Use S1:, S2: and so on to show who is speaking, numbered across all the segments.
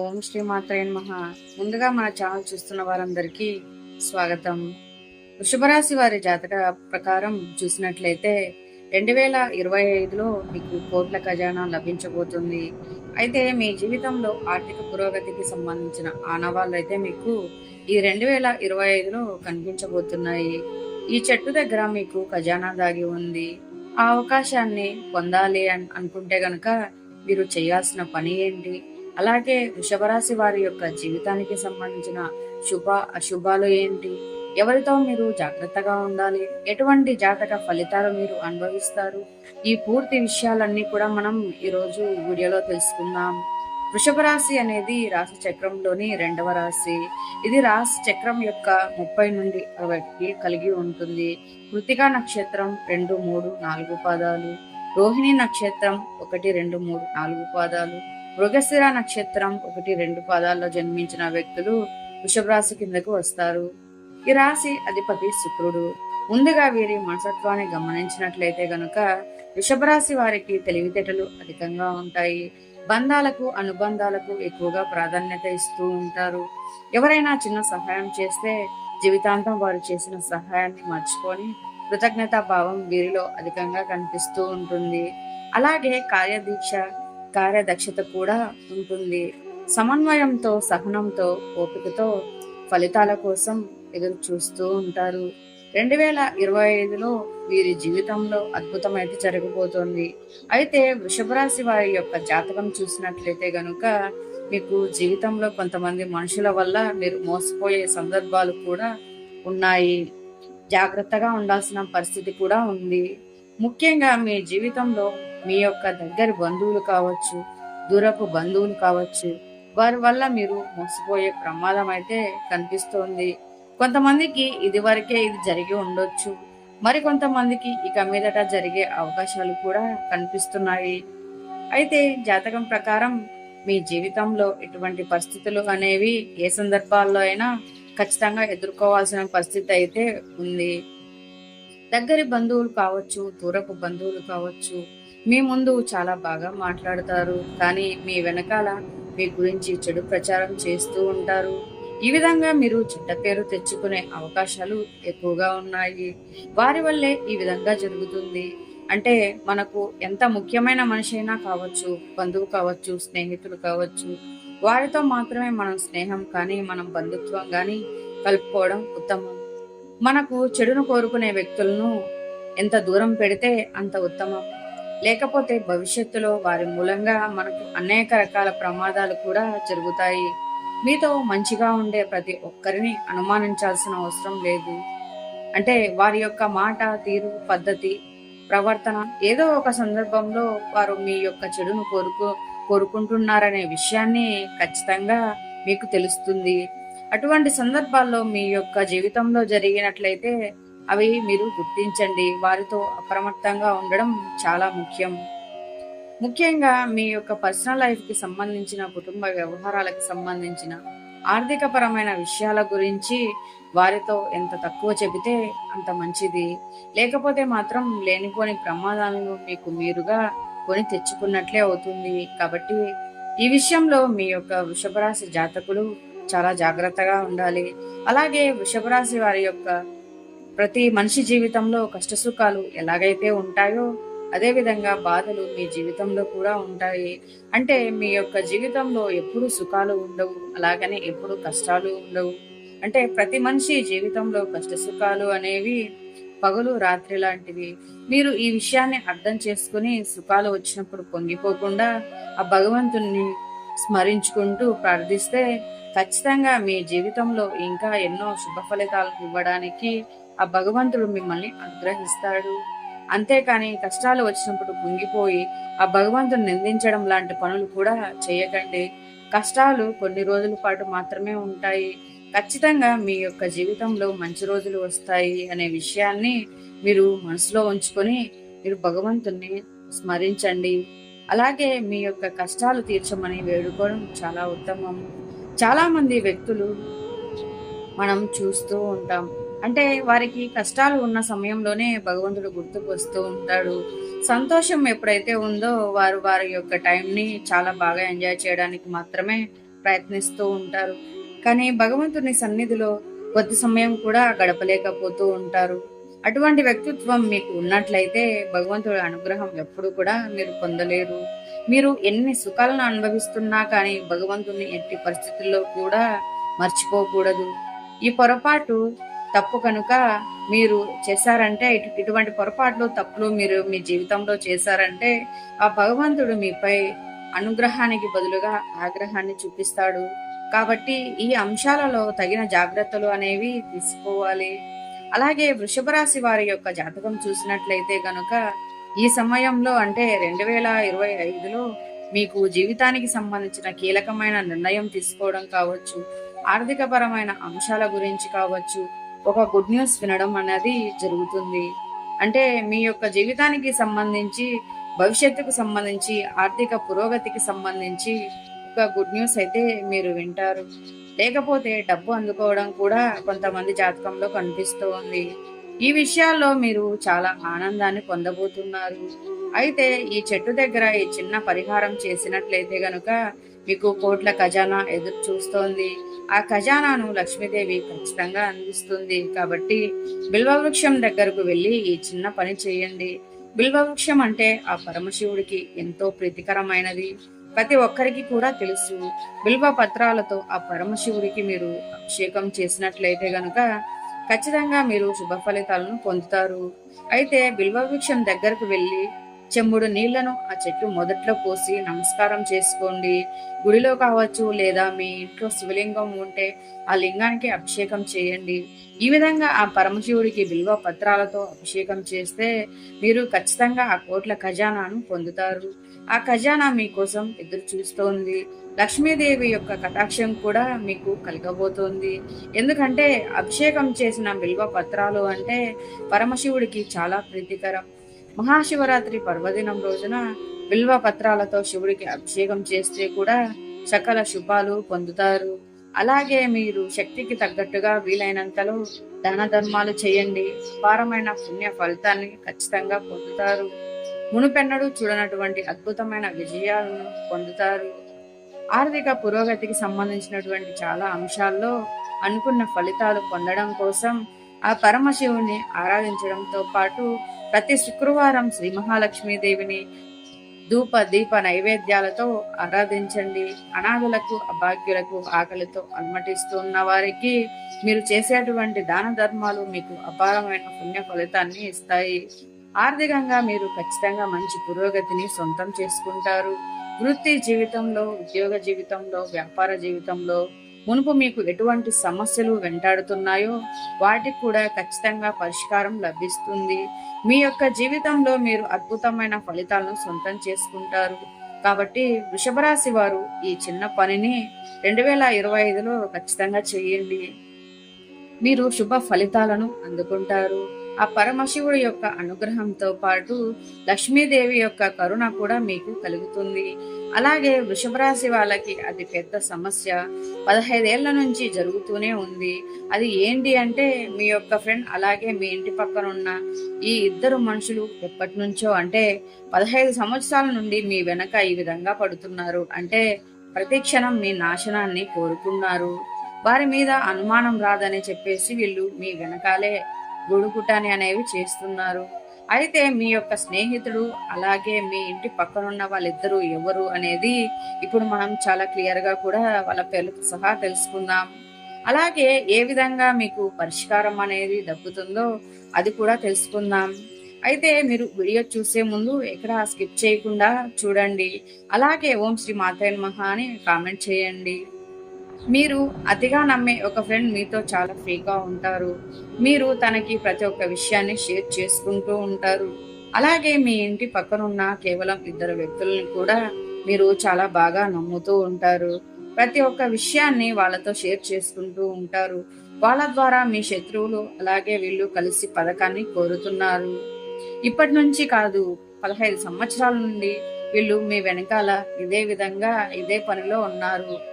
S1: ఓం శ్రీ మాత్రే మహా ముందుగా మన ఛానల్ చూస్తున్న వారందరికీ స్వాగతం. వృషభరాశి వారి జాతక ప్రకారం చూసినట్లయితే రెండు వేల ఇరవై ఐదులో మీకు కోట్ల ఖజానా లభించబోతుంది. అయితే మీ జీవితంలో ఆర్థిక పురోగతికి సంబంధించిన ఆనవాళ్ళు అయితే మీకు ఈ రెండు వేల ఇరవై ఐదులో కనిపించబోతున్నాయి. ఈ చెట్టు దగ్గర మీకు ఖజానా దాగి ఉంది. ఆ అవకాశాన్ని పొందాలి అని అనుకుంటే గనుక మీరు చేయాల్సిన పని ఏంటి? అలాగే వృషభరాశి వారి యొక్క జీవితానికి సంబంధించిన శుభ అశుభాలు ఏంటి? ఎవరితో మీరు జాగ్రత్తగా ఉండాలి? ఎటువంటి జాతక ఫలితాలు మీరు అనుభవిస్తారు? ఈ పూర్తి విషయాలన్నీ కూడా మనం ఈరోజు వీడియోలో తెలుసుకుందాం. వృషభ రాశి అనేది రాశి చక్రంలోని రెండవ రాశి. ఇది రాశి చక్రం యొక్క ముప్పై నుండి అరవైకి కలిగి ఉంటుంది. కృతికా నక్షత్రం రెండు మూడు నాలుగు పాదాలు. రోహిణి నక్షత్రం ఒకటి రెండు మూడు నాలుగు పాదాలు. మృగశిర నక్షత్రం ఒకటి రెండు పాదాల్లో జన్మించిన వ్యక్తులు వృషభ రాశి కిందకు వస్తారు. ఈ రాశి అధిపతి శుక్రుడు. ముందుగా వీరి మనసత్వాన్ని గమనించినట్లయితే గనుక వృషభ రాశి వారికి తెలివితేటలు అధికంగా ఉంటాయి. బంధాలకు అనుబంధాలకు ఎక్కువగా ప్రాధాన్యత ఇస్తూ ఉంటారు. ఎవరైనా చిన్న సహాయం చేస్తే జీవితాంతం వారు చేసిన సహాయాన్ని మర్చిపోని కృతజ్ఞతా భావం వీరిలో అధికంగా కనిపిస్తూ ఉంటుంది. అలాగే కార్యదీక్ష కార్యదక్షత కూడా ఉంటుంది. సమన్వయంతో సహనంతో ఓపికతో ఫలితాల కోసం ఎదురు చూస్తూ ఉంటారు. రెండు వేల ఇరవై ఐదులో వీరి జీవితంలో అద్భుతమైతే జరగబోతోంది. అయితే వృషభ రాశి వారి యొక్క జాతకం చూసినట్లయితే గనుక మీకు జీవితంలో కొంతమంది మనుషుల వల్ల మీరు మోసపోయే సందర్భాలు కూడా ఉన్నాయి. జాగ్రత్తగా ఉండాల్సిన పరిస్థితి కూడా ఉంది. ముఖ్యంగా మీ జీవితంలో మీ యొక్క దగ్గరి బంధువులు కావచ్చు దూరపు బంధువులు కావచ్చు వారి వల్ల మీరు మోసపోయే ప్రమాదం అయితే కనిపిస్తోంది. కొంతమందికి ఇది వరకే ఇది జరిగి ఉండొచ్చు. మరి కొంతమందికి ఇక మీదట జరిగే అవకాశాలు కూడా కనిపిస్తున్నాయి. అయితే జాతకం ప్రకారం మీ జీవితంలో ఎటువంటి పరిస్థితులు అనేవి ఏ సందర్భాల్లో అయినా ఖచ్చితంగా ఎదుర్కోవాల్సిన పరిస్థితి అయితే ఉంది. దగ్గరి బంధువులు కావచ్చు దూరపు బంధువులు కావచ్చు మీ ముందు చాలా బాగా మాట్లాడతారు కానీ మీ వెనకాల మీ గురించి చెడు ప్రచారం చేస్తూ ఉంటారు. ఈ విధంగా మీరు చెడ్డ పేరు తెచ్చుకునే అవకాశాలు ఎక్కువగా ఉన్నాయి. వారి వల్లే ఈ విధంగా జరుగుతుంది. అంటే మనకు ఎంత ముఖ్యమైన మనిషి అయినా కావచ్చు బంధువు కావచ్చు స్నేహితులు కావచ్చు వారితో మాత్రమే మనం స్నేహం కానీ మనం బంధుత్వం కానీ కలుపుకోవడం ఉత్తమం. మనకు చెడును కోరుకునే వ్యక్తులను ఎంత దూరం పెడితే అంత ఉత్తమం. లేకపోతే భవిష్యత్తులో వారి మూలంగా మనకు అనేక రకాల ప్రమాదాలు కూడా జరుగుతాయి. మీతో మంచిగా ఉండే ప్రతి ఒక్కరిని అనుమానించాల్సిన అవసరం లేదు. అంటే వారి యొక్క మాట తీరు పద్ధతి ప్రవర్తన ఏదో ఒక సందర్భంలో వారు మీ యొక్క చెడును కోరుకు కోరుకుంటున్నారనే విషయాన్ని ఖచ్చితంగా మీకు తెలుస్తుంది. అటువంటి సందర్భాల్లో మీ యొక్క జీవితంలో జరిగినట్లయితే అవి మీరు గుర్తించండి. వారితో అప్రమత్తంగా ఉండడం చాలా ముఖ్యం. ముఖ్యంగా మీ యొక్క పర్సనల్ లైఫ్కి సంబంధించిన కుటుంబ వ్యవహారాలకు సంబంధించిన ఆర్థిక పరమైన విషయాల గురించి వారితో ఎంత తక్కువ చెబితే అంత మంచిది. లేకపోతే మాత్రం లేనిపోని ప్రమాదాలను మీకు మీరుగా కొని తెచ్చుకున్నట్లే అవుతుంది. కాబట్టి ఈ విషయంలో మీ యొక్క వృషభరాశి జాతకులు చాలా జాగ్రత్తగా ఉండాలి. అలాగే వృషభరాశి వారి యొక్క ప్రతి మనిషి జీవితంలో కష్టసుఖాలు ఎలాగైతే ఉంటాయో అదేవిధంగా బాధలు మీ జీవితంలో కూడా ఉంటాయి. అంటే మీ యొక్క జీవితంలో ఎప్పుడు సుఖాలు ఉండవు అలాగనే ఎప్పుడు కష్టాలు ఉండవు. అంటే ప్రతి మనిషి జీవితంలో కష్టసుఖాలు అనేవి పగలు రాత్రి లాంటివి. మీరు ఈ విషయాన్ని అర్థం చేసుకుని సుఖాలు వచ్చినప్పుడు పొంగిపోకుండా ఆ భగవంతుణ్ణి స్మరించుకుంటూ ప్రార్థిస్తే ఖచ్చితంగా మీ జీవితంలో ఇంకా ఎన్నో శుభ ఫలితాలు ఇవ్వడానికి ఆ భగవంతుడు మిమ్మల్ని అనుగ్రహిస్తాడు. అంతేకాని కష్టాలు వచ్చినప్పుడు కుంగిపోయి ఆ భగవంతుని నిందించడం లాంటి పనులు కూడా చేయకండి. కష్టాలు కొన్ని రోజుల పాటు మాత్రమే ఉంటాయి. ఖచ్చితంగా మీ యొక్క జీవితంలో మంచి రోజులు వస్తాయి అనే విషయాన్ని మీరు మనసులో ఉంచుకొని మీరు భగవంతుని స్మరించండి. అలాగే మీ యొక్క కష్టాలు తీర్చమని వేడుకోవడం చాలా ఉత్తమం. చాలామంది వ్యక్తులు మనం చూస్తూ ఉంటాం. అంటే వారికి కష్టాలు ఉన్న సమయంలోనే భగవంతుడు గుర్తుకు వస్తూ ఉంటాడు. సంతోషం ఎప్పుడైతే ఉందో వారు వారి యొక్క టైంని చాలా బాగా ఎంజాయ్ చేయడానికి మాత్రమే ప్రయత్నిస్తూ ఉంటారు. కానీ భగవంతుని సన్నిధిలో కొద్ది సమయం కూడా గడపలేకపోతూ ఉంటారు. అటువంటి వ్యక్తిత్వం మీకు ఉన్నట్లయితే భగవంతుడి అనుగ్రహం ఎప్పుడు కూడా మీరు పొందలేరు. మీరు ఎన్ని సుఖాలను అనుభవిస్తున్నా కానీ భగవంతుని ఎట్టి పరిస్థితుల్లో కూడా మర్చిపోకూడదు. ఈ పొరపాటు తప్పు కనుక మీరు చేశారంటే ఇటు- ఇటువంటి పొరపాట్లు తప్పులు మీరు మీ జీవితంలో చేశారంటే ఆ భగవంతుడు మీపై అనుగ్రహానికి బదులుగా ఆగ్రహాన్ని చూపిస్తాడు. కాబట్టి ఈ అంశాలలో తగిన జాగ్రత్తలు అనేవి తీసుకోవాలి. అలాగే వృషభ రాశి వారి యొక్క జాతకం చూసినట్లయితే గనుక ఈ సమయంలో అంటే రెండు వేల ఇరవై ఐదులో మీకు జీవితానికి సంబంధించిన కీలకమైన నిర్ణయం తీసుకోవడం కావచ్చు. ఆర్థిక పరమైన అంశాల గురించి కావచ్చు ఒక గుడ్ న్యూస్ వినడం అనేది జరుగుతుంది. అంటే మీ యొక్క జీవితానికి సంబంధించి భవిష్యత్తుకు సంబంధించి ఆర్థిక పురోగతికి సంబంధించి ఒక గుడ్ న్యూస్ అయితే మీరు వింటారు. లేకపోతే డబ్బు అందుకోవడం కూడా కొంతమంది జాతకంలో కనిపిస్తూ ఉంది ఈ విషయాల్లో మీరు చాలా ఆనందాన్ని పొందబోతున్నారు. అయితే ఈ చెట్టు దగ్గర ఈ చిన్న పరిహారం చేసినట్లయితే గనుక మీకు కోట్ల ఖజానా ఎదురు చూస్తోంది. ఆ ఖజానాను లక్ష్మీదేవి ఖచ్చితంగా అందిస్తుంది. కాబట్టి బిల్వవృక్షం దగ్గరకు వెళ్ళి ఈ చిన్న పని చేయండి. బిల్వవృక్షం అంటే ఆ పరమశివుడికి ఎంతో ప్రీతికరమైనది. ప్రతి ఒక్కరికి కూడా తెలుసు. బిల్వ పత్రాలతో ఆ పరమశివుడికి మీరు అభిషేకం చేసినట్లయితే గనుక ఖచ్చితంగా మీరు శుభ ఫలితాలను పొందుతారు. అయితే బిల్వవృక్షం దగ్గరకు వెళ్ళి చెంబుడు నీళ్ళను ఆ చెట్టు మొదట్లో పోసి నమస్కారం చేసుకోండి. గుడిలో కావచ్చు లేదా మీ ఇంట్లో శివలింగం ఉంటే ఆ లింగానికి అభిషేకం చేయండి. ఈ విధంగా ఆ పరమశివుడికి బిల్వ పత్రాలతో అభిషేకం చేస్తే మీరు ఖచ్చితంగా ఆ కోట్ల ఖజానాను పొందుతారు. ఆ ఖజానా మీకోసం ఎదురు చూస్తోంది. లక్ష్మీదేవి యొక్క కటాక్షం కూడా మీకు కలగబోతోంది. ఎందుకంటే అభిషేకం చేసిన బిల్వ పత్రాలు అంటే పరమశివుడికి చాలా ప్రీతికరం. మహాశివరాత్రి పర్వదినం రోజున బిల్వ పత్రాలతో శివుడికి అభిషేకం చేస్తే కూడా సకల శుభాలు పొందుతారు. అలాగే మీరు శక్తికి తగ్గట్టుగా వీలైనంతలో దాన ధర్మాలు చేయండి. అపారమైన పుణ్య ఫలితాన్ని ఖచ్చితంగా పొందుతారు. మునుపెన్నడు చూడనటువంటి అద్భుతమైన విజయాలను పొందుతారు. ఆర్థిక పురోగతికి సంబంధించినటువంటి చాలా అంశాల్లో అనుకున్న ఫలితాలు పొందడం కోసం ఆ పరమశివుని ఆరాధించడంతో పాటు ప్రతి శుక్రవారం శ్రీ మహాలక్ష్మీదేవిని ధూప దీప నైవేద్యాలతో ఆరాధించండి. అనాథులకు అభాగ్యులకు ఆకలితో అలమటిస్తున్న వారికి మీరు చేసేటువంటి దాన ధర్మాలు మీకు అపారమైన పుణ్య ఫలితాన్ని ఇస్తాయి. ఆర్థికంగా మీరు ఖచ్చితంగా మంచి పురోగతిని సొంతం చేసుకుంటారు. వృత్తి జీవితంలో ఉద్యోగ జీవితంలో వ్యాపార జీవితంలో మునుపు మీకు ఎటువంటి సమస్యలు వెంటాడుతున్నాయో వాటికి కూడా ఖచ్చితంగా పరిష్కారం లభిస్తుంది. మీ యొక్క జీవితంలో మీరు అద్భుతమైన ఫలితాలను సొంతం చేసుకుంటారు. కాబట్టి వృషభరాశి వారు ఈ చిన్న పనిని రెండు వేల ఇరవై ఐదులో ఖచ్చితంగా చేయండి. మీరు శుభ ఫలితాలను అందుకుంటారు. ఆ పరమశివుడి యొక్క అనుగ్రహంతో పాటు లక్ష్మీదేవి యొక్క కరుణ కూడా మీకు కలుగుతుంది. అలాగే వృషభరాశి వాళ్ళకి అది పెద్ద సమస్య. పదహైదేళ్ళ నుంచి జరుగుతూనే ఉంది. అది ఏంటి అంటే మీ యొక్క ఫ్రెండ్ అలాగే మీ ఇంటి పక్కన ఉన్న ఈ ఇద్దరు మనుషులు ఎప్పటి నుంచో అంటే పదహైదు సంవత్సరాల నుండి మీ వెనక ఈ విధంగా పడుతున్నారు. అంటే ప్రతి క్షణం మీ నాశనాన్ని కోరుకున్నారు. వారి మీద అనుమానం రాదని చెప్పేసి వీళ్ళు మీ వెనకాలే గొడుగుటాని అనేవి చేస్తున్నారు. అయితే మీ యొక్క స్నేహితుడు అలాగే మీ ఇంటి పక్కనున్న వాళ్ళిద్దరూ ఎవరు అనేది ఇప్పుడు మనం చాలా క్లియర్గా కూడా వాళ్ళ పేర్లతో సహా తెలుసుకుందాం. అలాగే ఏ విధంగా మీకు పరిష్కారం అనేది దక్కుతుందో అది కూడా తెలుసుకుందాం. అయితే మీరు వీడియో చూసే ముందు ఎక్కడ స్కిప్ చేయకుండా చూడండి. అలాగే ఓం శ్రీ మాతాయన్ మహా అని కామెంట్ చేయండి. మీరు అతిగా నమ్మే ఒక ఫ్రెండ్ మీతో చాలా ఫ్రీగా ఉంటారు. మీరు తనకి ప్రతి ఒక్క విషయాన్ని షేర్ చేసుకుంటూ ఉంటారు. అలాగే మీ ఇంటి పక్కనున్న కేవలం ఇద్దరు వ్యక్తులను కూడా మీరు చాలా బాగా నమ్ముతూ ఉంటారు. ప్రతి ఒక్క విషయాన్ని వాళ్ళతో షేర్ చేసుకుంటూ ఉంటారు. వాళ్ళ ద్వారా మీ శత్రువులు అలాగే వీళ్ళు కలిసి పథకాన్ని కోరుతున్నారు. ఇప్పటి నుంచి కాదు పదహైదు సంవత్సరాల నుండి వీళ్ళు మీ వెనకాల ఇదే విధంగా ఇదే పనిలో ఉన్నారు.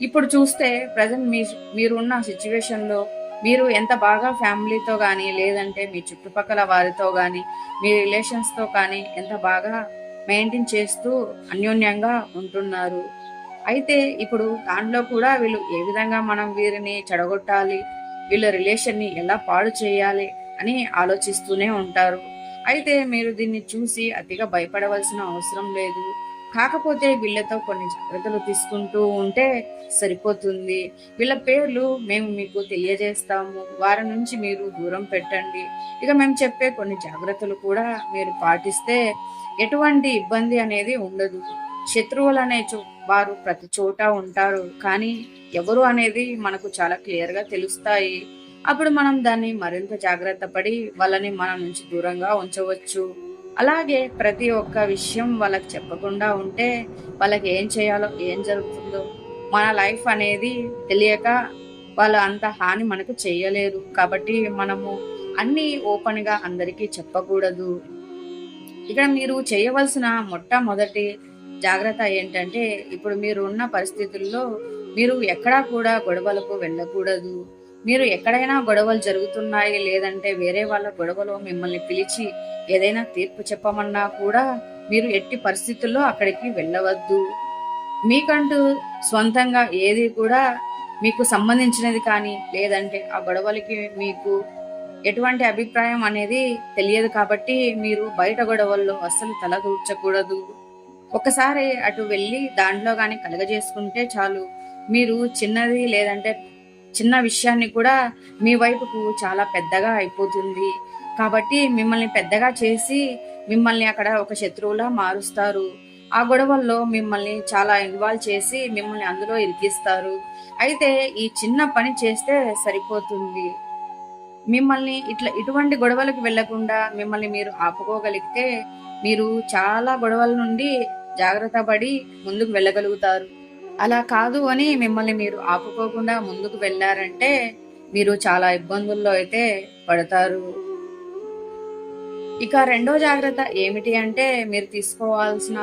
S1: ఇప్పుడు చూస్తే ప్రజెంట్ మీ మీరున్న సిచ్యువేషన్లో మీరు ఎంత బాగా ఫ్యామిలీతో కానీ లేదంటే మీ చుట్టుపక్కల వారితో కానీ మీ రిలేషన్స్తో కానీ ఎంత బాగా మెయింటైన్ చేస్తూ అన్యోన్యంగా ఉంటున్నారు. అయితే ఇప్పుడు దాంట్లో కూడా వీళ్ళు ఏ విధంగా మనం వీరిని చెడగొట్టాలి వీళ్ళ రిలేషన్ని ఎలా పాడు చేయాలి అని ఆలోచిస్తూనే ఉంటారు. అయితే మీరు దీన్ని చూసి అతిగా భయపడవలసిన అవసరం లేదు. కాకపోతే వీళ్ళతో కొన్ని జాగ్రత్తలు తీసుకుంటూ ఉంటే సరిపోతుంది. వీళ్ళ పేర్లు మేము మీకు తెలియజేస్తాము. వారి నుంచి మీరు దూరం పెట్టండి. ఇక మేము చెప్పే కొన్ని జాగ్రత్తలు కూడా మీరు పాటిస్తే ఎటువంటి ఇబ్బంది అనేది ఉండదు. శత్రువులు అనే వారు ప్రతి చోట ఉంటారు. కానీ ఎవరు అనేది మనకు చాలా క్లియర్గా తెలుస్తాయి. అప్పుడు మనం దాన్ని మరింత జాగ్రత్త పడి వాళ్ళని మన నుంచి దూరంగా ఉంచవచ్చు. అలాగే ప్రతి ఒక్క విషయం వాళ్ళకి చెప్పకుండా ఉంటే వాళ్ళకి ఏం చేయాలో ఏం జరుగుతుందో మన లైఫ్ అనేది తెలియక వాళ్ళు అంత హాని మనకు చేయలేరు కాబట్టి మనము అన్నీ ఓపెన్గా అందరికీ చెప్పకూడదు. ఇక్కడ మీరు చేయవలసిన మొట్టమొదటి జాగ్రత్త ఏంటంటే ఇప్పుడు మీరు ఉన్న పరిస్థితుల్లో మీరు ఎక్కడా కూడా గొడవలకు వెళ్ళకూడదు. మీరు ఎక్కడైనా గొడవలు జరుగుతున్నాయి లేదంటే వేరే వాళ్ళ గొడవలో మిమ్మల్ని పిలిచి ఏదైనా తీర్పు చెప్పమన్నా కూడా మీరు ఎట్టి పరిస్థితుల్లో అక్కడికి వెళ్ళవద్దు. మీకంటూ సొంతంగా ఏది కూడా మీకు సంబంధించినది కానీ లేదంటే ఆ గొడవలకి మీకు ఎటువంటి అభిప్రాయం అనేది తెలియదు కాబట్టి మీరు బయట గొడవల్లో అస్సలు తలదూర్చకూడదు ఒకసారి అటు వెళ్ళి దాంట్లో కానీ కలగజేసుకుంటే చాలు. మీరు చిన్నది లేదంటే చిన్న విషయాన్ని కూడా మీ వైపుకు చాలా పెద్దగా అయిపోతుంది. కాబట్టి మిమ్మల్ని పెద్దగా చేసి మిమ్మల్ని అక్కడ ఒక శత్రువులా మారుస్తారు. ఆ గొడవల్లో మిమ్మల్ని చాలా ఇన్వాల్వ్ చేసి మిమ్మల్ని అందులో ఇరికిస్తారు. అయితే ఈ చిన్న పని చేస్తే సరిపోతుంది. మిమ్మల్ని ఇట్లా ఇటువంటి గొడవలకు వెళ్ళకుండా మిమ్మల్ని మీరు ఆపుకోగలిగితే మీరు చాలా గొడవల నుండి జాగ్రత్త పడి ముందుకు వెళ్ళగలుగుతారు. అలా కాదు అని మిమ్మల్ని మీరు ఆపుకోకుండా ముందుకు వెళ్ళారంటే మీరు చాలా ఇబ్బందుల్లో అయితే పడతారు. ఇక రెండో జాగ్రత్త ఏమిటి అంటే మీరు తీసుకోవాల్సిన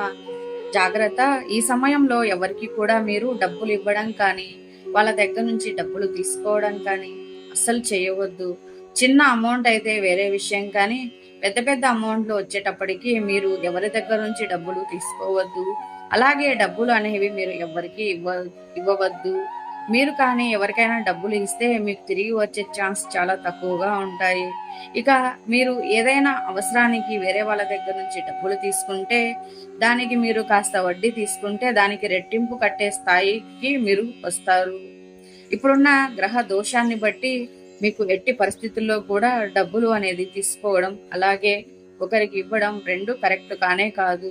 S1: జాగ్రత్త ఈ సమయంలో ఎవరికి కూడా మీరు డబ్బులు ఇవ్వడం కానీ వాళ్ళ దగ్గర నుంచి డబ్బులు తీసుకోవడం కానీ అస్సలు చేయవద్దు. చిన్న అమౌంట్ అయితే వేరే విషయం కానీ పెద్ద పెద్ద అమౌంట్లు వచ్చేటప్పటికి మీరు ఎవరి దగ్గర నుంచి డబ్బులు తీసుకోవద్దు. అలాగే డబ్బులు అనేవి మీరు ఎవరికి ఇవ్వ ఇవ్వవద్దు. మీరు కానీ ఎవరికైనా డబ్బులు ఇస్తే మీకు తిరిగి వచ్చే ఛాన్స్ చాలా తక్కువగా ఉంటాయి. ఇక మీరు ఏదైనా అవసరానికి వేరే వాళ్ళ దగ్గర నుంచి డబ్బులు తీసుకుంటే దానికి మీరు కాస్త వడ్డీ తీసుకుంటే దానికి రెట్టింపు కట్టే స్థాయికి మీరు వస్తారు. ఇప్పుడున్న గ్రహ దోషాన్ని బట్టి మీకు ఎట్టి పరిస్థితుల్లో కూడా డబ్బులు అనేది తీసుకోవడం అలాగే ఒకరికి ఇవ్వడం రెండు కరెక్ట్ కానే కాదు.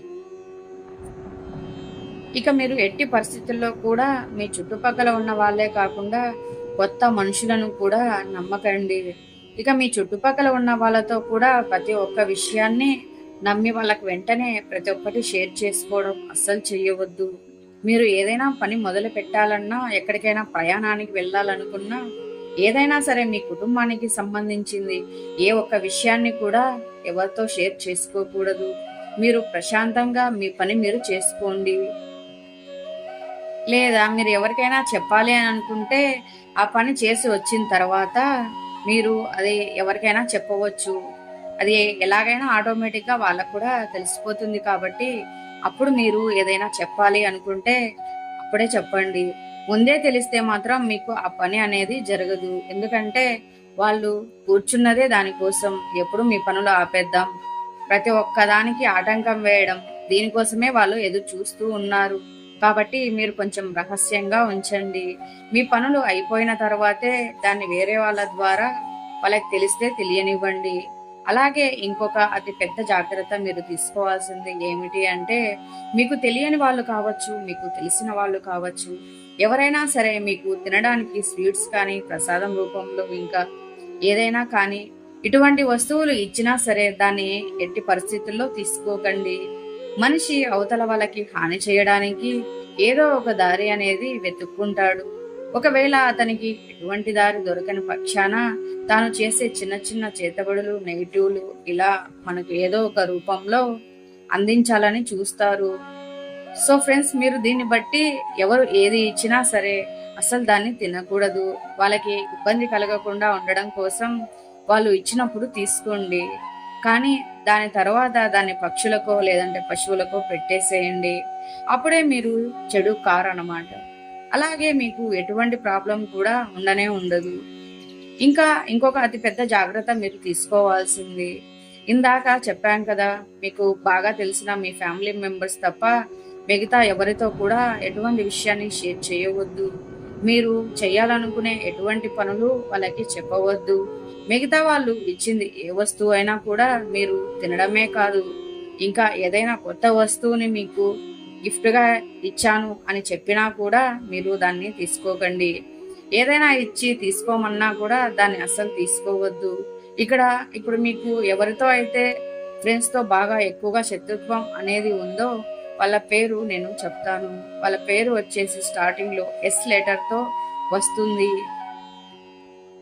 S1: ఇక మీరు ఎట్టి పరిస్థితుల్లో కూడా మీ చుట్టుపక్కల ఉన్న వాళ్ళే కాకుండా కొత్త మనుషులను కూడా నమ్మకండి. ఇక మీ చుట్టుపక్కల ఉన్న వాళ్ళతో కూడా ప్రతి ఒక్క విషయాన్ని నమ్మి వాళ్ళకి వెంటనే ప్రతి ఒక్కటి షేర్ చేసుకోవడం అస్సలు చేయవద్దు మీరు ఏదైనా పని మొదలు పెట్టాలన్నా ఎక్కడికైనా ప్రయాణానికి వెళ్ళాలనుకున్నా ఏదైనా సరే మీ కుటుంబానికి సంబంధించింది ఏ ఒక్క విషయాన్ని కూడా ఎవరితో షేర్ చేసుకోకూడదు. మీరు ప్రశాంతంగా మీ పని మీరు చేసుకోండి. లేదా మీరు ఎవరికైనా చెప్పాలి అని అనుకుంటే ఆ పని చేసి వచ్చిన తర్వాత మీరు అది ఎవరికైనా చెప్పవచ్చు. అది ఎలాగైనా ఆటోమేటిక్గా వాళ్ళకు కూడా తెలిసిపోతుంది కాబట్టి అప్పుడు మీరు ఏదైనా చెప్పాలి అనుకుంటే అప్పుడే చెప్పండి. ముందే తెలిస్తే మాత్రం మీకు ఆ పని అనేది జరగదు. ఎందుకంటే వాళ్ళు కూర్చున్నదే దానికోసం. ఎప్పుడు మీ పనులు ఆపేద్దాం. ప్రతి ఒక్కదానికి ఆటంకం వేయడం. దీనికోసమే వాళ్ళు ఎదురు చూస్తూ ఉన్నారు. కాబట్టి మీరు కొంచెం రహస్యంగా ఉంచండి. మీ పనులు అయిపోయిన తర్వాతే దాన్ని వేరే వాళ్ళ ద్వారా వాళ్ళకి తెలిస్తే తెలియనివ్వండి. అలాగే ఇంకొక అతి పెద్ద జాగ్రత్త మీరు తీసుకోవాల్సింది ఏమిటి అంటే మీకు తెలియని వాళ్ళు కావచ్చు మీకు తెలిసిన వాళ్ళు కావచ్చు ఎవరైనా సరే మీకు తినడానికి స్వీట్స్ కానీ ప్రసాదం రూపంలో ఇంకా ఏదైనా కానీ ఇటువంటి వస్తువులు ఇచ్చినా సరే దాన్ని ఎట్టి పరిస్థితుల్లో తీసుకోకండి. మనిషి అవతల వాళ్ళకి హాని చేయడానికి ఏదో ఒక దారి అనేది వెతుక్కుంటాడు. ఒకవేళ అతనికి ఎటువంటి దారి దొరకని పక్షాన తాను చేసే చిన్న చిన్న చేతబడులు నెగిటివ్లు ఇలా మనకు ఏదో ఒక రూపంలో అందించాలని చూస్తారు. సో ఫ్రెండ్స్ మీరు దీన్ని బట్టి ఎవరు ఏది ఇచ్చినా సరే అసలు దాన్ని తినకూడదు. వాళ్ళకి ఇబ్బంది కలగకుండా ఉండడం కోసం వాళ్ళు ఇచ్చినప్పుడు తీసుకోండి. కానీ దాని తర్వాత దాన్ని పక్షులకో లేదంటే పశువులకో పెట్టేసేయండి. అప్పుడే మీరు చెడు కారనమాట అలాగే మీకు ఎటువంటి ప్రాబ్లం కూడా ఉండనే ఉండదు. ఇంకా ఇంకొక అతిపెద్ద జాగ్రత్త మీరు తీసుకోవాల్సింది. ఇందాక చెప్పాం కదా మీకు బాగా తెలిసిన మీ ఫ్యామిలీ మెంబర్స్ తప్ప మిగతా ఎవరితో కూడా ఎటువంటి విషయాన్ని షేర్ చేయవద్దు. మీరు చేయాలనుకునే ఎటువంటి పనులు వాళ్ళకి చెప్పవద్దు. మిగతా వాళ్ళు ఇచ్చింది ఏ వస్తువు అయినా కూడా మీరు తినడమే కాదు. ఇంకా ఏదైనా కొత్త వస్తువుని మీకు గిఫ్ట్గా ఇచ్చాను అని చెప్పినా కూడా మీరు దాన్ని తీసుకోకండి. ఏదైనా ఇచ్చి తీసుకోమన్నా కూడా దాన్ని అస్సలు తీసుకోవద్దు. ఇక్కడ ఇప్పుడు మీకు ఎవరితో అయితే ఫ్రెండ్స్తో బాగా ఎక్కువగా శత్రుత్వం అనేది ఉందో వాళ్ళ పేరు నేను చెప్తాను. వాళ్ళ పేరు వచ్చేసి స్టార్టింగ్లో ఎస్ లెటర్తో వస్తుంది.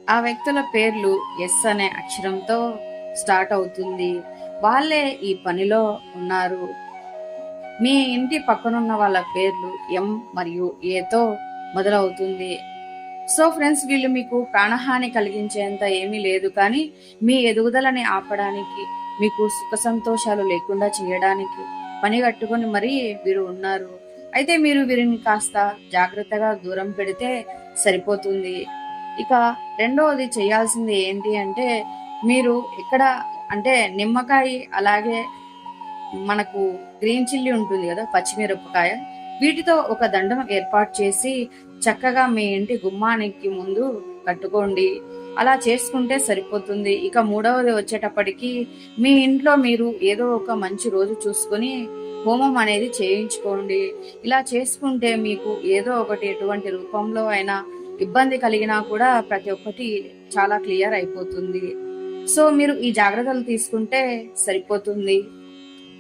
S1: ఆ వ్యక్తుల పేర్లు ఎస్ అనే అక్షరంతో స్టార్ట్ అవుతుంది. వాళ్ళే ఈ పనిలో ఉన్నారు. మీ ఇంటి పక్కనున్న వాళ్ళ పేర్లు ఎం మరియు ఏతో మొదలవుతుంది. సో ఫ్రెండ్స్ వీళ్ళు మీకు ప్రాణహాని కలిగించేంత ఏమీ లేదు. కానీ మీ ఎదుగుదలని ఆపడానికి మీకు సుఖ సంతోషాలు లేకుండా చేయడానికి పని కట్టుకొని మరీ వీరు ఉన్నారు. అయితే మీరు వీరిని కాస్త జాగ్రత్తగా దూరం పెడితే సరిపోతుంది. ఇక రెండవది చేయాల్సింది ఏంటి అంటే మీరు ఇక్కడ అంటే నిమ్మకాయ అలాగే మనకు గ్రీన్ చిల్లీ ఉంటుంది కదా పచ్చిమిరపకాయ వీటితో ఒక దండం ఏర్పాటు చేసి చక్కగా మీ ఇంటి గుమ్మానికి ముందు కట్టుకోండి. అలా చేసుకుంటే సరిపోతుంది. ఇక మూడవది వచ్చేటప్పటికి మీ ఇంట్లో మీరు ఏదో ఒక మంచి రోజు చూసుకొని హోమం అనేది చేయించుకోండి. ఇలా చేసుకుంటే మీకు ఏదో ఒకటి ఎటువంటి రూపంలో అయినా ఇబ్బంది కలిగినా కూడా ప్రతి ఒక్కటి చాలా క్లియర్ అయిపోతుంది. సో మీరు ఈ జాగ్రత్తలు తీసుకుంటే సరిపోతుంది.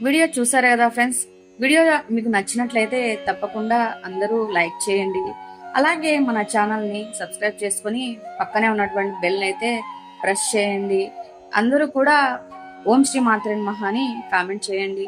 S1: వీడియో చూసారు కదా ఫ్రెండ్స్? వీడియో మీకు నచ్చినట్లయితే తప్పకుండా అందరూ లైక్ చేయండి. అలాగే మన ఛానల్ని సబ్స్క్రైబ్ చేసుకొని పక్కనే ఉన్నటువంటి బెల్ అయితే ప్రెస్ చేయండి. అందరూ కూడా ఓం శ్రీ మాత్రే మహాని కామెంట్ చేయండి.